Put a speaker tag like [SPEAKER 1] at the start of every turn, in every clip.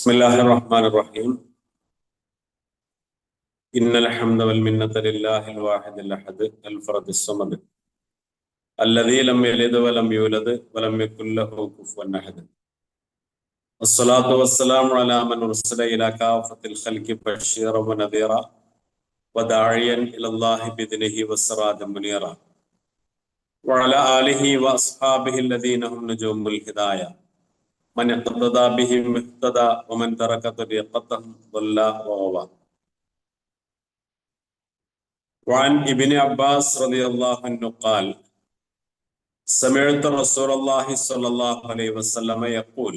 [SPEAKER 1] بسم الله الرحمن الرحيم إن الحمد والمنة لله الواحد الأحد الفرد الصمد الذي لم يلد ولم يولد ولم يكن له كفوا أحد الصلاة والسلام على من أرسل إلى كافة الخلق بشيرا ونذيرا وداعيا إلى الله بإذنه وسراجا منيرا وعلى آله وأصحابه الذين هم نجوم الهداية من اقتدى بهم اهتدى ومن ترك طريقتهم ضل وغوى وعن ابن عباس رضي الله عنه قال سمعت رسول الله صلى الله عليه وسلم يقول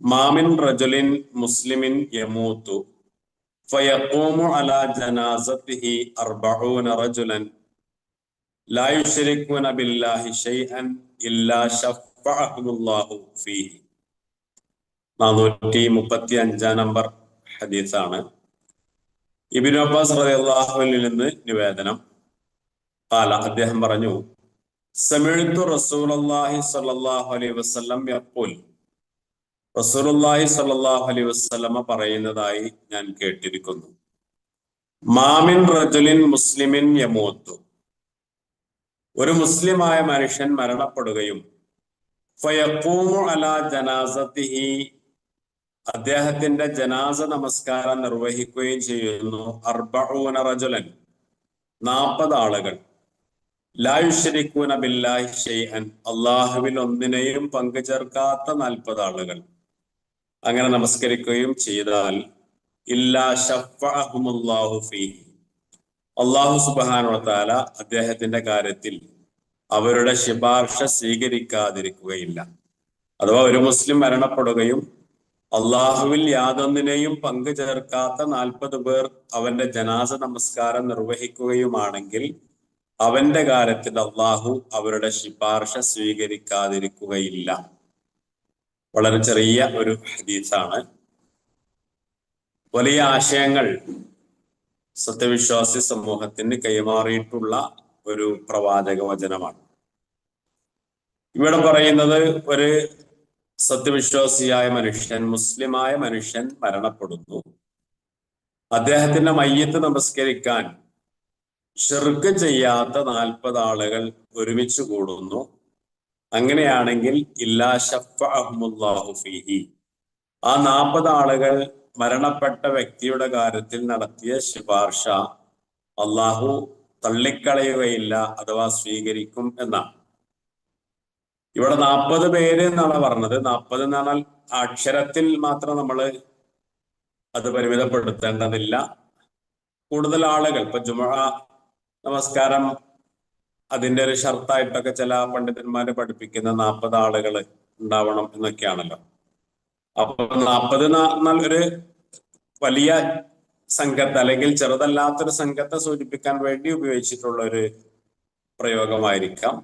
[SPEAKER 1] ما من رجل مسلم يموت فيقوم على جنازته أربعون رجلا നാനൂറ്റി മുപ്പത്തി അഞ്ചാം നമ്പർ ഹദീസാണ്. ഇബിൻ അബ്ബാസ് റളിയല്ലാഹുവിൽ നിന്ന് നിവേദനം. കാല അദ്ദേഹം പറഞ്ഞു സമിഴ്ത്തു റസൂലല്ലാഹി സ്വല്ലല്ലാഹു അലൈഹി വസല്ലം യഖൂൽ. റസൂലുള്ളാഹി സ്വല്ലല്ലാഹു അലൈഹി വസല്ലമ പറയുന്നതായി ഞാൻ കേട്ടിരിക്കുന്നു. മാമിൻ റജുലിൻ മുസ്ലിമിൻ യമൂത്തു. ഒരു മുസ്ലിമായ മനുഷ്യൻ മരണപ്പെടുകയും അദ്ദേഹത്തിന്റെ ജനാസ നമസ്കാരം നിർവഹിക്കുകയും ചെയ്യുന്നു അർബഊന റജുലൻ നാൽപ്പത് ആളുകൾ. ലായുഷരിക്കൂന ബില്ലാഹി ഷെയ്അൻ അള്ളാഹുവിൽ ഒന്നിനെയും പങ്കുചേർക്കാത്ത നാൽപ്പത് ആളുകൾ. അങ്ങനെ നമസ്കരിക്കുകയും ചെയ്താൽ ഇല്ലാ ഷഫഅഹുമുല്ലാഹു ഫീഹി. അള്ളാഹു സുബാനോത്താല താല അദ്ദേഹത്തിന്റെ കാര്യത്തിൽ അവരുടെ ശിപാർശ സ്വീകരിക്കാതിരിക്കുകയില്ല. അഥവാ ഒരു മുസ്ലിം മരണപ്പെടുകയും അള്ളാഹുവിൽ യാതൊന്നിനെയും പങ്കു ചേർക്കാത്ത നാൽപ്പത് പേർ അവന്റെ ജനാസ നമസ്കാരം നിർവഹിക്കുകയുമാണെങ്കിൽ അവന്റെ കാര്യത്തിൽ അള്ളാഹു അവരുടെ ശിപാർശ സ്വീകരിക്കാതിരിക്കുകയില്ല. വളരെ ചെറിയ ഒരു ഹദീസാണ്. വലിയ ആശയങ്ങൾ സത്യവിശ്വാസി സമൂഹത്തിന് കൈമാറിയിട്ടുള്ള ഒരു പ്രവാചക വചനമാണ്. ഇവിടെ പറയുന്നത് ഒരു സത്യവിശ്വാസിയായ മനുഷ്യൻ മുസ്ലിമായ മനുഷ്യൻ മരണപ്പെടുന്നു. അദ്ദേഹത്തിന്റെ മയ്യത്ത് നമസ്കരിക്കാൻ ചെറുക്ക് ചെയ്യാത്ത നാൽപ്പത് ആളുകൾ ഒരുമിച്ച് കൂടുന്നു. അങ്ങനെയാണെങ്കിൽ ഇല്ലാ ഷഫ് ആ നാൽപ്പത് ആളുകൾ മരണപ്പെട്ട വ്യക്തിയുടെ കാര്യത്തിൽ നടത്തിയ ശുപാർശ അള്ളാഹു തള്ളിക്കളയുകയില്ല അഥവാ സ്വീകരിക്കും എന്നാണ്. ഇവിടെ നാൽപ്പത് പേര് എന്നാണ് പറഞ്ഞത്. നാൽപ്പത് എന്നാൽ അക്ഷരത്തിൽ മാത്രം നമ്മൾ അത് പരിമിതപ്പെടുത്തേണ്ടതില്ല. കൂടുതൽ ആളുകൾ ഇപ്പൊ ജുമ നമസ്കാരം അതിന്റെ ഒരു ഷർത്തായിട്ടൊക്കെ ചില പണ്ഡിതന്മാരെ പഠിപ്പിക്കുന്ന നാൽപ്പത് ആളുകൾ ഉണ്ടാവണം എന്നൊക്കെയാണല്ലോ. അപ്പൊ നാൽപ്പത് എന്നാൽ ഒരു വലിയ സംഘത്തെ അല്ലെങ്കിൽ ചെറുതല്ലാത്തൊരു സംഘത്തെ സൂചിപ്പിക്കാൻ വേണ്ടി ഉപയോഗിച്ചിട്ടുള്ള ഒരു പ്രയോഗമായിരിക്കാം.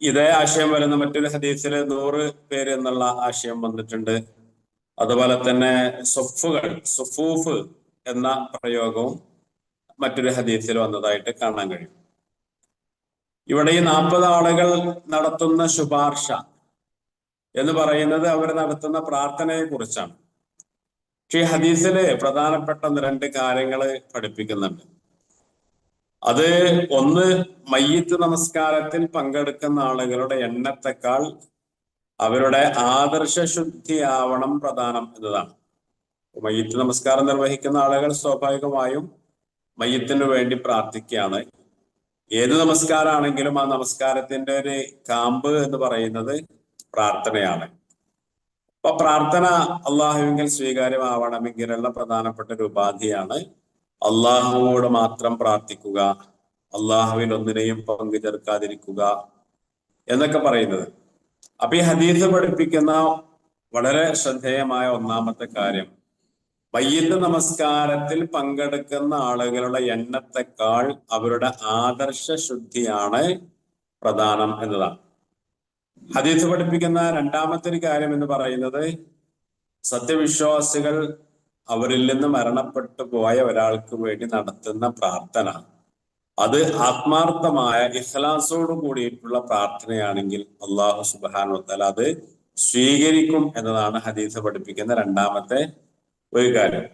[SPEAKER 1] ഇതേ ആശയം വരുന്ന മറ്റൊരു ഹദീസിൽ നൂറ് പേര് എന്നുള്ള ആശയം വന്നിട്ടുണ്ട്. അതുപോലെ തന്നെ സൊഫുകൾ സുഫൂഫ് എന്ന പ്രയോഗവും മറ്റൊരു ഹദീസിൽ വന്നതായിട്ട് കാണാൻ കഴിയും. ഇവിടെ ഈ നാൽപ്പത് ആളുകൾ നടത്തുന്ന ശുപാർശ എന്ന് പറയുന്നത് അവർ നടത്തുന്ന പ്രാർത്ഥനയെ കുറിച്ചാണ് പക്ഷെ ഈ ഹദീസിൽ പ്രധാനപ്പെട്ട രണ്ട് കാര്യങ്ങൾ പഠിപ്പിക്കുന്നുണ്ട്. അത് ഒന്ന് മയ്യത്ത് നമസ്കാരത്തിൽ പങ്കെടുക്കുന്ന ആളുകളുടെ എണ്ണത്തെക്കാൾ അവരുടെ ആദർശ ശുദ്ധിയാവണം പ്രധാനം എന്നതാണ്. മയ്യത്ത് നമസ്കാരം നിർവഹിക്കുന്ന ആളുകൾ സ്വാഭാവികമായും മയ്യത്തിന് വേണ്ടി പ്രാർത്ഥിക്കുകയാണ്. ഏത് നമസ്കാരമാണെങ്കിലും ആ നമസ്കാരത്തിന്റെ ഒരു കാമ്പ് എന്ന് പറയുന്നത് പ്രാർത്ഥനയാണ്. അപ്പൊ പ്രാർത്ഥന അള്ളാഹുവിങ്കിൽ സ്വീകാര്യമാവണമെങ്കിലുള്ള പ്രധാനപ്പെട്ട ഒരു ഉപാധിയാണ് അള്ളാഹുവോട് മാത്രം പ്രാർത്ഥിക്കുക അള്ളാഹുവിൽ ഒന്നിനെയും പങ്കു ചേർക്കാതിരിക്കുക എന്നൊക്കെ പറയുന്നത്. അപ്പൊ ഈ ഹദീസ് പഠിപ്പിക്കുന്ന വളരെ ശ്രദ്ധേയമായ ഒന്നാമത്തെ കാര്യം വയ്യത്ത് നമസ്കാരത്തിൽ പങ്കെടുക്കുന്ന ആളുകളുടെ എണ്ണത്തെക്കാൾ അവരുടെ ആദർശ ശുദ്ധിയാണ് പ്രധാനം എന്നതാണ്. ഹദീസ് പഠിപ്പിക്കുന്ന രണ്ടാമത്തെ ഒരു കാര്യം എന്ന് പറയുന്നത് സത്യവിശ്വാസികൾ അവരിൽ നിന്ന് മരണപ്പെട്ടു പോയ ഒരാൾക്ക് വേണ്ടി നടത്തുന്ന പ്രാർത്ഥന. അത് ആത്മാർത്ഥമായ ഇഖ്ലാസോട് കൂടിയിട്ടുള്ള പ്രാർത്ഥനയാണെങ്കിൽ അള്ളാഹു സുബാന അത് സ്വീകരിക്കും എന്നതാണ് ഹദീസ് പഠിപ്പിക്കുന്ന രണ്ടാമത്തെ ഒരു കാര്യം.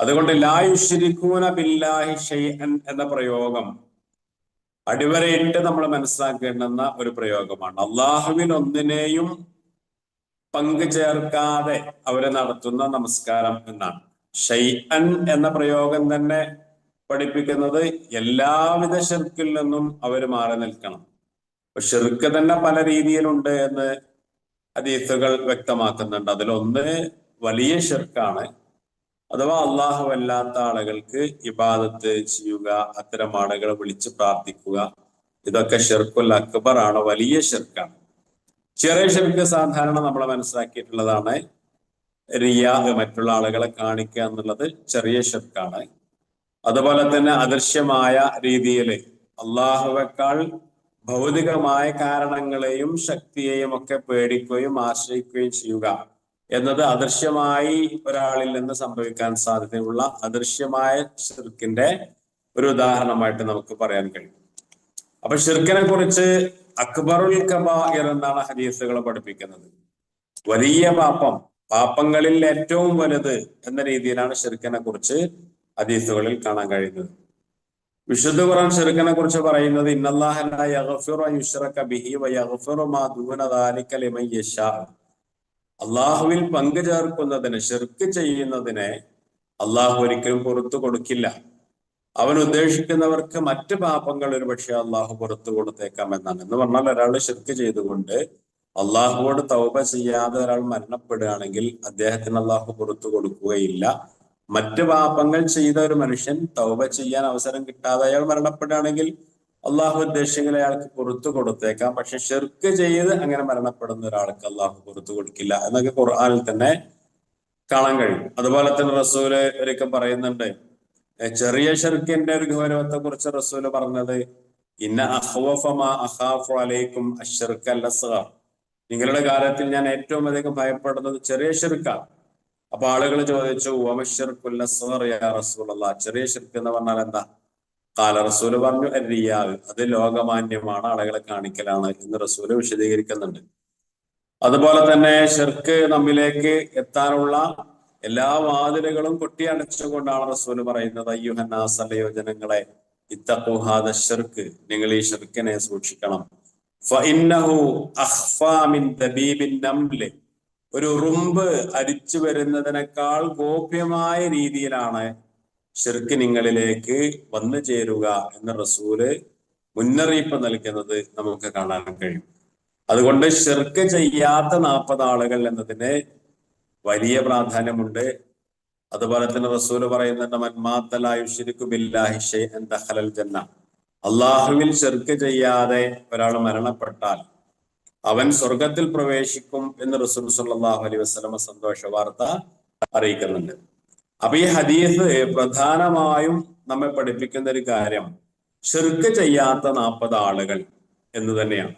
[SPEAKER 1] അതുകൊണ്ട് ലായുഷിരിക്കൂന ബില്ലാഹി ഷൈഅൻ എന്ന പ്രയോഗം അടിവരയിട്ട് നമ്മൾ മനസ്സിലാക്കേണ്ടുന്ന ഒരു പ്രയോഗമാണ്. അള്ളാഹുവിൻ ഒന്നിനെയും പങ്കു ചേർക്കാതെ അവരെ നടത്തുന്ന നമസ്കാരം എന്നാണ്. ഷൈഅൻ എന്ന പ്രയോഗം തന്നെ പഠിപ്പിക്കുന്നത് എല്ലാവിധ ഷിർക്കിൽ നിന്നും അവർ മാറി നിൽക്കണം. ഷിർക്ക് തന്നെ പല രീതിയിലുണ്ട് എന്ന് ഹദീസുകൾ വ്യക്തമാക്കുന്നുണ്ട്. അതിലൊന്ന് വലിയ ഷിർക്കാണ് അഥവാ അള്ളാഹു അല്ലാത്ത ആളുകൾക്ക് ഇബാദത്ത് ചെയ്യുക അത്തരം ആളുകളെ വിളിച്ച് പ്രാർത്ഥിക്കുക ഇതൊക്കെ ഷെർക്കുൽ അക്ബർ ആണ് വലിയ ഷെർക്കാണ്. ചെറിയ ഷെർക്ക് സാധാരണ നമ്മൾ മനസ്സിലാക്കിയിട്ടുള്ളതാണ്. റിയാഹ് മറ്റുള്ള ആളുകളെ കാണിക്കുക എന്നുള്ളത് ചെറിയ ഷെർക്കാണ്. അതുപോലെ തന്നെ അദൃശ്യമായ രീതിയിൽ അള്ളാഹുവേക്കാൾ ഭൗതികമായ കാരണങ്ങളെയും ശക്തിയെയും ഒക്കെ പേടിക്കുകയും ആശ്രയിക്കുകയും ചെയ്യുക. എന്നത് അദൃശ്യമായി ഒരാളിൽ നിന്ന് സംഭവിക്കാൻ സാധ്യതയുള്ള അദൃശ്യമായ ഷിർക്കിന്റെ ഒരു ഉദാഹരണമായിട്ട് നമുക്ക് പറയാൻ കഴിയും. അപ്പൊ ഷിർക്കിനെ കുറിച്ച് അക്ബറുൽ കബായർ എന്നാണ് ഹദീസുകൾ പഠിപ്പിക്കുന്നത്. വലിയ പാപം പാപങ്ങളിൽ ഏറ്റവും വലുത് എന്ന രീതിയിലാണ് ഷിർക്കിനെ കുറിച്ച് ഹദീസുകളിൽ കാണാൻ കഴിയുന്നത്. വിശുദ്ധ ഖുർആൻ ഷിർക്കിനെ കുറിച്ച് പറയുന്നത് ഇന്നല്ലാഹ യഗ്ഫിറു യുശ്റക ബിഹി വ യഗ്ഫിറു മാ ദൂന ദാലിക ലിമൻ യശാ. അള്ളാഹുവിൽ പങ്കു ചേർക്കുന്നതിന് ഷിർക്ക് ചെയ്യുന്നതിനെ അള്ളാഹു ഒരിക്കലും പുറത്തു കൊടുക്കില്ല. അവൻ ഉദ്ദേശിക്കുന്നവർക്ക് മറ്റ് പാപങ്ങൾ ഒരുപക്ഷെ അള്ളാഹു പുറത്തു കൊടുത്തേക്കാം എന്നാണ്. എന്ന് പറഞ്ഞാൽ ഒരാൾ ഷിർക്ക് ചെയ്തുകൊണ്ട് അള്ളാഹുവോട് തൗപ ചെയ്യാതെ ഒരാൾ മരണപ്പെടുകയാണെങ്കിൽ അദ്ദേഹത്തിന് അള്ളാഹു പുറത്തു കൊടുക്കുകയില്ല. മറ്റ് പാപങ്ങൾ ചെയ്ത ഒരു മനുഷ്യൻ തൗപ ചെയ്യാൻ അവസരം കിട്ടാതെ അയാൾ മരണപ്പെടുകയാണെങ്കിൽ അള്ളാഹു ഉദ്ദേശിക്കുന്ന അയാൾക്ക് പുറത്തു കൊടുത്തേക്കാം. പക്ഷെ ഷെർക്ക് ചെയ്ത് അങ്ങനെ മരണപ്പെടുന്ന ഒരാൾക്ക് അള്ളാഹു പുറത്തു കൊടുക്കില്ല എന്നൊക്കെ ഖുർആാനിൽ തന്നെ കാണാൻ കഴിയും. അതുപോലെ തന്നെ റസൂൽ ഒരിക്കൽ പറയുന്നുണ്ട് ചെറിയ ഷെർക്കിന്റെ ഒരു ഗൗരവത്തെ കുറിച്ച് റസൂൽ പറഞ്ഞത് ഇന്ന അലൈക്കും നിങ്ങളുടെ കാലത്തിൽ ഞാൻ ഏറ്റവും അധികം ഭയപ്പെടുന്നത് ചെറിയ ഷിർക്കാണ് അപ്പൊ ആളുകൾ ചോദിച്ചു യാ റസൂലല്ലാ? ചെറിയ ഷിർക്ക് എന്ന് പറഞ്ഞാൽ എന്താ? കാല റസൂൽ പറഞ്ഞു റിയാവ് അത് ലോകമാന്യമാണ് ആളുകളെ കാണിക്കലാണ് എന്ന് റസൂൽ വിശദീകരിക്കുന്നുണ്ട്. അതുപോലെ തന്നെ ഷെർക്ക് നമ്മിലേക്ക് എത്താനുള്ള എല്ലാ വാതിലുകളും കൊട്ടി അടച്ചുകൊണ്ടാണ് റസൂൽ പറയുന്നത് അയ്യുഹന്നാസല്ലയോ ജനങ്ങളെ ഇത്തഖുഹാദ ഷിർക്ക്. നിങ്ങൾ ഈ ഷെർക്കിനെ സൂക്ഷിക്കണം. ഒരു റുമ്പ് അരിച്ചു വരുന്നതിനേക്കാൾ ഗോപ്യമായ രീതിയിലാണ് ഷിർക്ക് നിങ്ങളിലേക്ക് വന്നു ചേരുക എന്ന റസൂൽ മുന്നറിയിപ്പ് നൽകുന്നത് നമുക്ക് കാണാൻ കഴിയും. അതുകൊണ്ട് ഷിർക്ക് ചെയ്യാത്ത നാൽപ്പത് ആളുകൾ എന്നതിന് വലിയ പ്രാധാന്യമുണ്ട്. അതുപോലെ തന്നെ റസൂൽ പറയുന്നുണ്ട് മന്മാത്തലായുഷിരിക്കു ജന്ന. അള്ളാഹുവിൽ ഷിർക്ക് ചെയ്യാതെ ഒരാൾ മരണപ്പെട്ടാൽ അവൻ സ്വർഗത്തിൽ പ്രവേശിക്കും എന്ന് റസൂൽ സല്ലാഹു അലൈഹി വസ്ലമ സന്തോഷ വാർത്ത അറിയിക്കുന്നുണ്ട്. അപ്പൊ ഈ ഹദീസ് പ്രധാനമായും നമ്മെ പഠിപ്പിക്കുന്ന ഒരു കാര്യം. ഷിർക്ക് ചെയ്യാത്ത നാൽപ്പത് ആളുകൾ എന്ന് തന്നെയാണ്.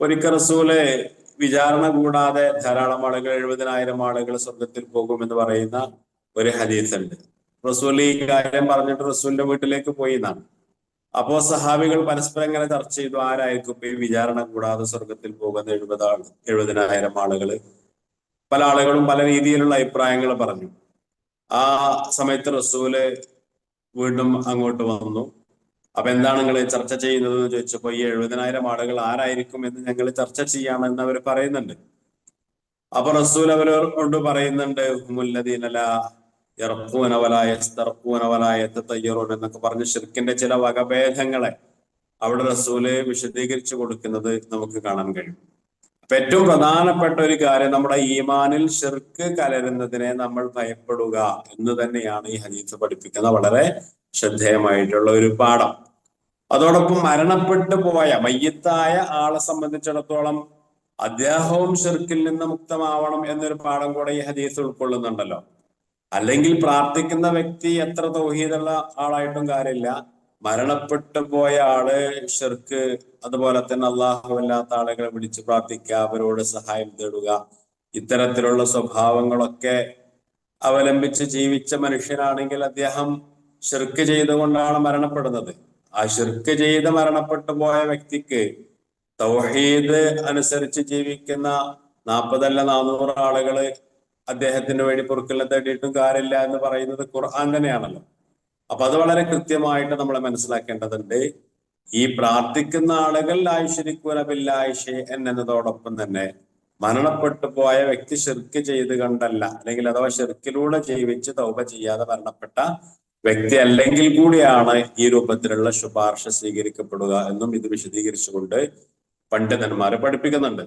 [SPEAKER 1] ഒരിക്കൽ റസൂൽ വിചാരണ കൂടാതെ ധാരാളം ആളുകൾ എഴുപതിനായിരം ആളുകൾ സ്വർഗത്തിൽ പോകുമെന്ന് പറയുന്ന ഒരു ഹദീസ് ഉണ്ട് റസൂൽ ഈ കാര്യം പറഞ്ഞിട്ട് റസൂലിന്റെ വീട്ടിലേക്ക് പോയി എന്നാണ് അപ്പോ സഹാബികൾ പരസ്പരം ഇങ്ങനെ ചർച്ച ചെയ്തു ആരായിരിക്കും ഇപ്പൊ ഈ വിചാരണ കൂടാതെ സ്വർഗത്തിൽ പോകുന്ന എഴുപത് ആൾ എഴുപതിനായിരം ആളുകൾ പല ആളുകളും പല രീതിയിലുള്ള അഭിപ്രായങ്ങൾ പറഞ്ഞു. ആ സമയത്ത് റസൂൽ വീണ്ടും അങ്ങോട്ട് വന്നു. അപ്പൊ എന്താണ് നിങ്ങൾ ചർച്ച ചെയ്യുന്നത് എന്ന് ചോദിച്ചപ്പോ ഈ എഴുപതിനായിരം ആളുകൾ ആരായിരിക്കും എന്ന് ഞങ്ങൾ ചർച്ച ചെയ്യാമെന്ന് അവർ പറയുന്നുണ്ട്. അപ്പൊ റസൂൽ അവരോട് പറയുന്നുണ്ട് ഹുമുല്ലദീനല ഇറക്കൂനവലായ തറക്കൂനവലായ തയ്യറൂൻ എന്നൊക്കെ പറഞ്ഞ് ഷിർക്കിന്റെ ചില വകഭേദങ്ങളെ അവിടെ റസൂൽ വിശദീകരിച്ചു കൊടുക്കുന്നത് നമുക്ക് കാണാൻ കഴിയും. ഏറ്റവും പ്രധാനപ്പെട്ട ഒരു കാര്യം നമ്മുടെ ഈമാനിൽ ഷിർക്ക് കലരുന്നതിനെ നമ്മൾ ഭയപ്പെടുക എന്ന് തന്നെയാണ് ഈ ഹദീസ് പഠിപ്പിക്കുന്ന വളരെ ശ്രദ്ധേയമായിട്ടുള്ള ഒരു പാഠം. അതോടൊപ്പം മരണപ്പെട്ടു പോയ മയ്യത്തായ ആളെ സംബന്ധിച്ചിടത്തോളം അദ്ദേഹവും ഷിർക്കിൽ നിന്ന് മുക്തമാവണം എന്നൊരു പാഠം കൂടെ ഈ ഹദീസ് ഉൾക്കൊള്ളുന്നുണ്ടല്ലോ. അല്ലെങ്കിൽ പ്രാർത്ഥിക്കുന്ന വ്യക്തി എത്ര തൗഹീദുള്ള ആളായിട്ടും കാര്യമില്ല. മരണപ്പെട്ടു പോയ ആൾ ഷിർക്ക് അതുപോലെ തന്നെ അല്ലാത്ത ആളുകളെ വിളിച്ച് പ്രാർത്ഥിക്കുക അവരോട് സഹായം തേടുക. ഇത്തരത്തിലുള്ള സ്വഭാവങ്ങളൊക്കെ അവലംബിച്ച് ജീവിച്ച മനുഷ്യനാണെങ്കിൽ അദ്ദേഹം ഷിർക്ക് ചെയ്തുകൊണ്ടാണ് മരണപ്പെടുന്നത്. ആ ഷിർക്ക് ചെയ്ത് മരണപ്പെട്ടു പോയ വ്യക്തിക്ക് തൗഹീദ് അനുസരിച്ച് ജീവിക്കുന്ന നാൽപ്പതല്ല നാനൂറ് ആളുകൾ അദ്ദേഹത്തിന് വേണ്ടി പൊറുക്കലിനെ തേടിയിട്ടും കാര്യമില്ല എന്ന് പറയുന്നത് ഖുർആൻ തന്നെയാണല്ലോ. അപ്പൊ അത് വളരെ കൃത്യമായിട്ട് നമ്മൾ മനസ്സിലാക്കേണ്ടതുണ്ട്. ഈ പ്രാർത്ഥിക്കുന്ന ആളുകൾ ആയുഷരിക്കൂന ബില്ലായിഷെ എന്നതോടൊപ്പം തന്നെ മരണപ്പെട്ടു പോയ വ്യക്തി ഷിർക്ക് ചെയ്ത് കണ്ടല്ല അല്ലെങ്കിൽ അഥവാ ഷിർക്കിലൂടെ ജീവിച്ച് തൗപ ചെയ്യാതെ മരണപ്പെട്ട വ്യക്തി അല്ലെങ്കിൽ കൂടിയാണ് ഈ രൂപത്തിലുള്ള ശുപാർശ സ്വീകരിക്കപ്പെടുക എന്നും ഇത് വിശദീകരിച്ചുകൊണ്ട് പണ്ഡിതന്മാരെ പഠിപ്പിക്കുന്നുണ്ട്.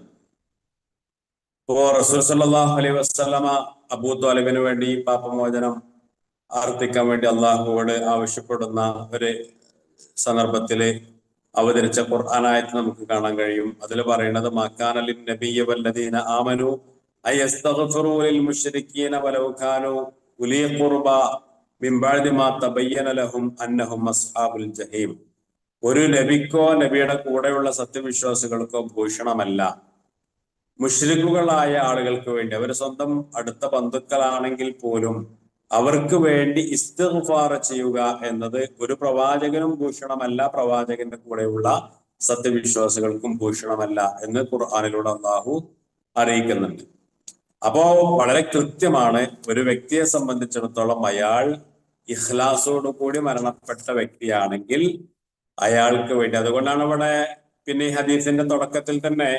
[SPEAKER 1] ഇപ്പോ റസൂൽ അലൈഹി വേണ്ടി പാപമോചനം ആർത്തിക്കാൻ വേണ്ടി അള്ളാഹുവോട് ആവശ്യപ്പെടുന്ന ഒരു സന്ദർഭത്തിൽ അവതരിച്ച ഖുർആാനായത് നമുക്ക് കാണാൻ കഴിയും. അതിൽ പറയുന്നത് മക്കാനലിൻ നബിയ വല്ലദീന ആമനു അയസ്തഗ്ഫിറൂ ലിൽ മുശ്രിക്കീന വലൗ കാനു ഉലി ഖുർബ മിൻ ബഅദി മാ തബയ്യന ലഹും അന്നഹും അസ്ഹാബുൽ ജഹീം. ഒരു നബിക്കോ നബിയുടെ കൂടെയുള്ള സത്യവിശ്വാസികൾക്കോ ഭൂഷണമല്ല. മുഷ്രിഖുകളായ ആളുകൾക്ക് വേണ്ടി അവർ സ്വന്തം അടുത്ത ബന്ധുക്കളാണെങ്കിൽ പോലും അവർക്ക് വേണ്ടി ഇസ്തിഗ്ഫാർ ചെയ്യുക എന്നത് ഒരു പ്രവാചകനും ഭൂഷണമല്ല പ്രവാചകന്റെ കൂടെയുള്ള സത്യവിശ്വാസികൾക്കും ഭൂഷണമല്ല എന്ന് ഖുർആാനിലൂടെ അള്ളാഹു അറിയിക്കുന്നുണ്ട്. അപ്പോ വളരെ കൃത്യമാണ് ഒരു വ്യക്തിയെ സംബന്ധിച്ചിടത്തോളം അയാൾ ഇഖ്ലാസോടു കൂടി മരണപ്പെട്ട വ്യക്തിയാണെങ്കിൽ അയാൾക്ക് വേണ്ടി അതുകൊണ്ടാണ് ഇവിടെ പിന്നെ ഈ ഹദീസിന്റെ തുടക്കത്തിൽ തന്നെ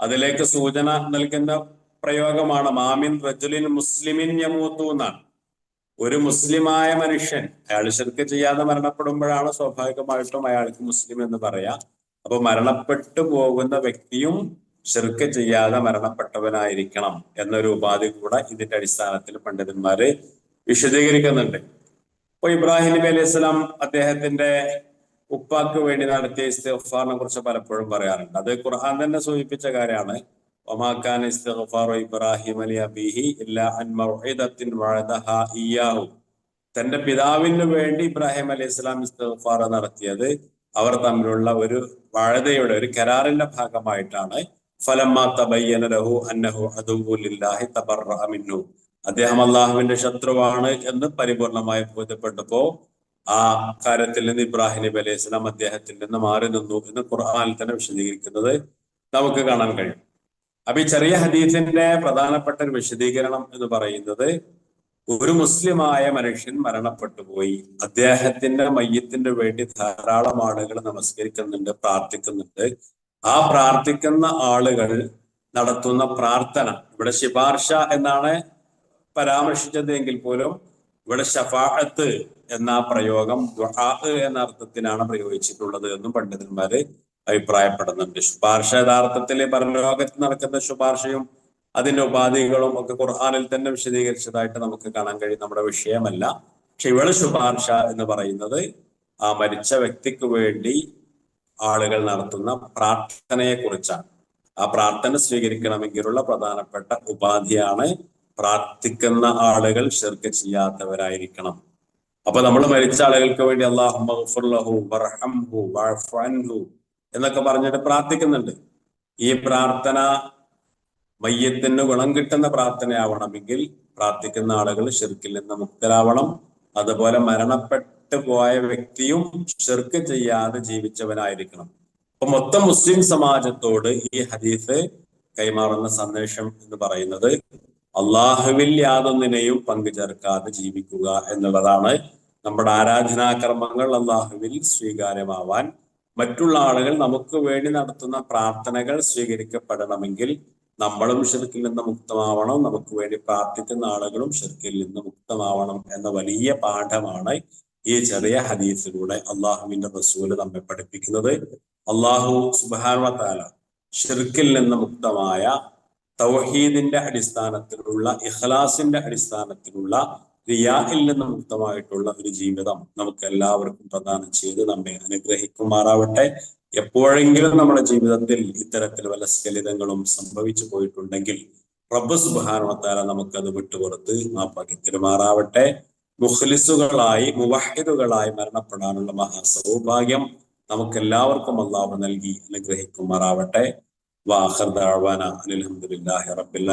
[SPEAKER 1] അതിലേക്ക് സൂചന നൽകുന്ന പ്രയോഗമാണ് മാമിൻ റജുലിൻ മുസ്ലിമിൻ യമൂത്തു എന്നാണ് ഒരു മുസ്ലിമായ മനുഷ്യൻ അയാൾ ശിർക്ക് ചെയ്യാതെ മരണപ്പെടുമ്പോഴാണ് സ്വാഭാവികമായിട്ടും അയാൾക്ക് മുസ്ലിം എന്ന് പറയാ. അപ്പൊ മരണപ്പെട്ടു പോകുന്ന വ്യക്തിയും ശിർക്ക് ചെയ്യാതെ മരണപ്പെട്ടവനായിരിക്കണം എന്നൊരു ഉപാധി കൂടെ ഇതിന്റെ അടിസ്ഥാനത്തിൽ പണ്ഡിതന്മാര് വിശദീകരിക്കുന്നുണ്ട്. അപ്പൊ ഇബ്രാഹിം നബി അലൈഹി സ്വലാം അദ്ദേഹത്തിന്റെ ഉപ്പാക്ക് വേണ്ടി നടത്തിയ ഇസ്തിഫാറിനെ കുറിച്ച് പലപ്പോഴും പറയാറുണ്ട്. അത് ഖുർആൻ തന്നെ സൂചിപ്പിച്ച കാര്യമാണ്. ഒമാക്കാൻ ഇസ്തിഗ്ഫാറു ഇബ്രാഹിം അലി മൗഇദത്തിൻ വഅദഹ ഇയ്യാഹു തന്റെ പിതാവിന് വേണ്ടി ഇബ്രാഹിം അലൈഹി ഇസ്ലാം ഇസ്തഫാർ നടത്തിയത് അവർ തമ്മിലുള്ള ഒരു വഴതയുടെ ഒരു കരാറിന്റെ ഭാഗമായിട്ടാണ്. അദ്ദേഹം അള്ളാഹുവിന്റെ ശത്രുവാണ് എന്ന് പരിപൂർണമായി ബോധ്യപ്പെട്ടപ്പോ ആ കാര്യത്തിൽ നിന്ന് ഇബ്രാഹിം നബി അലൈഹി സ്വലാം അദ്ദേഹത്തിൽ നിന്ന് മാറി നിന്നു എന്ന് ഖുർആാനിൽ തന്നെ വിശദീകരിക്കുന്നത് നമുക്ക് കാണാൻ കഴിയും. അപ്പൊ ഈ ചെറിയ ഹദീസിന്റെ പ്രധാനപ്പെട്ട ഒരു വിശദീകരണം എന്ന് പറയുന്നത് ഒരു മുസ്ലിമായ മനുഷ്യൻ മരണപ്പെട്ടു പോയി. അദ്ദേഹത്തിന്റെ മയ്യത്തിന്റെ വേണ്ടി ധാരാളം ആളുകൾ നമസ്കരിക്കുന്നുണ്ട് പ്രാർത്ഥിക്കുന്നുണ്ട്. ആ പ്രാർത്ഥിക്കുന്ന ആളുകൾ നടത്തുന്ന പ്രാർത്ഥന ഇവിടെ ശിപാർശ എന്നാണ് പരാമർശിച്ചത് എങ്കിൽ പോലും ഇവിടെ ഷഫാഹത്ത് എന്ന പ്രയോഗം എന്ന അർത്ഥത്തിനാണ് പ്രയോഗിച്ചിട്ടുള്ളത് എന്നും പണ്ഡിതന്മാര് അഭിപ്രായപ്പെടുന്നുണ്ട്. ശുപാർശ യഥാർത്ഥത്തിൽ പരലോകത്ത് നടക്കുന്ന ശുപാർശയും അതിന്റെ ഉപാധികളും ഒക്കെ ഖുർആാനിൽ തന്നെ വിശദീകരിച്ചതായിട്ട് നമുക്ക് കാണാൻ കഴിയും. നമ്മുടെ വിഷയമല്ല. പക്ഷെ ഇവൾ ശുപാർശ എന്ന് പറയുന്നത് ആ മരിച്ച വ്യക്തിക്ക് വേണ്ടി ആളുകൾ നടത്തുന്ന പ്രാർത്ഥനയെ കുറിച്ചാണ് ആ പ്രാർത്ഥന സ്വീകരിക്കണമെങ്കിലുള്ള പ്രധാനപ്പെട്ട ഉപാധിയാണ് പ്രാർത്ഥിക്കുന്ന ആളുകൾ ഷിർക്ക് ചെയ്യാത്തവരായിരിക്കണം. അപ്പൊ നമ്മൾ മരിച്ച ആളുകൾക്ക് വേണ്ടി അള്ളാഹു എന്നൊക്കെ പറഞ്ഞിട്ട് പ്രാർത്ഥിക്കുന്നുണ്ട്. ഈ പ്രാർത്ഥന മയ്യത്തിന് ഗുണം കിട്ടുന്ന പ്രാർത്ഥനയാവണമെങ്കിൽ പ്രാർത്ഥിക്കുന്ന ആളുകൾ ഷിർക്കിൽ നിന്ന് മുക്തരാവണം. അതുപോലെ മരണപ്പെട്ടു പോയ വ്യക്തിയും ഷിർക്ക് ചെയ്യാതെ ജീവിച്ചവനായിരിക്കണം. അപ്പൊ മൊത്തം മുസ്ലിം സമാജത്തോട് ഈ ഹദീസ് കൈമാറുന്ന സന്ദേശം എന്ന് പറയുന്നത് അള്ളാഹുവിൽ യാതൊന്നിനെയും പങ്കുചേർക്കാതെ ജീവിക്കുക എന്നുള്ളതാണ്. നമ്മുടെ ആരാധനാകർമ്മങ്ങൾ അള്ളാഹുവിൽ സ്വീകാര്യമാവാൻ മറ്റുള്ള ആളുകൾ നമുക്ക് വേണ്ടി നടത്തുന്ന പ്രാർത്ഥനകൾ സ്വീകരിക്കപ്പെടണമെങ്കിൽ നമ്മളും ഷിർക്കിൽ നിന്ന് മുക്തമാവണം. നമുക്ക് വേണ്ടി പ്രാർത്ഥിക്കുന്ന ആളുകളും ഷിർക്കിൽ നിന്ന് മുക്തമാവണം എന്ന വലിയ പാഠമാണ് ഈ ചെറിയ ഹദീസിലൂടെ അള്ളാഹുവിന്റെ റസൂൽ നമ്മെ പഠിപ്പിക്കുന്നത്. അള്ളാഹു സുബാന ഷിർക്കിൽ നിന്ന് മുക്തമായ തൗഹീദിന്റെ അടിസ്ഥാനത്തിലുള്ള ഇഖ്ലാസിന്റെ അടിസ്ഥാനത്തിലുള്ള റിയാഹിൽ നിന്ന് മുക്തമായിട്ടുള്ള ഒരു ജീവിതം നമുക്ക് എല്ലാവർക്കും പ്രദാനം ചെയ്ത് നമ്മെ അനുഗ്രഹിക്കുമാറാവട്ടെ. എപ്പോഴെങ്കിലും നമ്മുടെ ജീവിതത്തിൽ ഇത്തരത്തിൽ വല്ല സ്കലിതങ്ങളും സംഭവിച്ചു പോയിട്ടുണ്ടെങ്കിൽ റബ്ബ് സുബാനോത്താല നമുക്കത് വിട്ടുപുറത്ത് മാപ്പാക്കി തിരുമാറാവട്ടെ. മുഖ്ലിസുകളായി മുവഹിദുകളായി മരണപ്പെടാനുള്ള മഹാസൗഭാഗ്യം നമുക്ക് എല്ലാവർക്കും അള്ളാഹു നൽകി അനുഗ്രഹിക്കുമാറാവട്ടെ. വാഹർദാഴ്വാന അലഹമുല്ലാഹി റബ്ബിൽ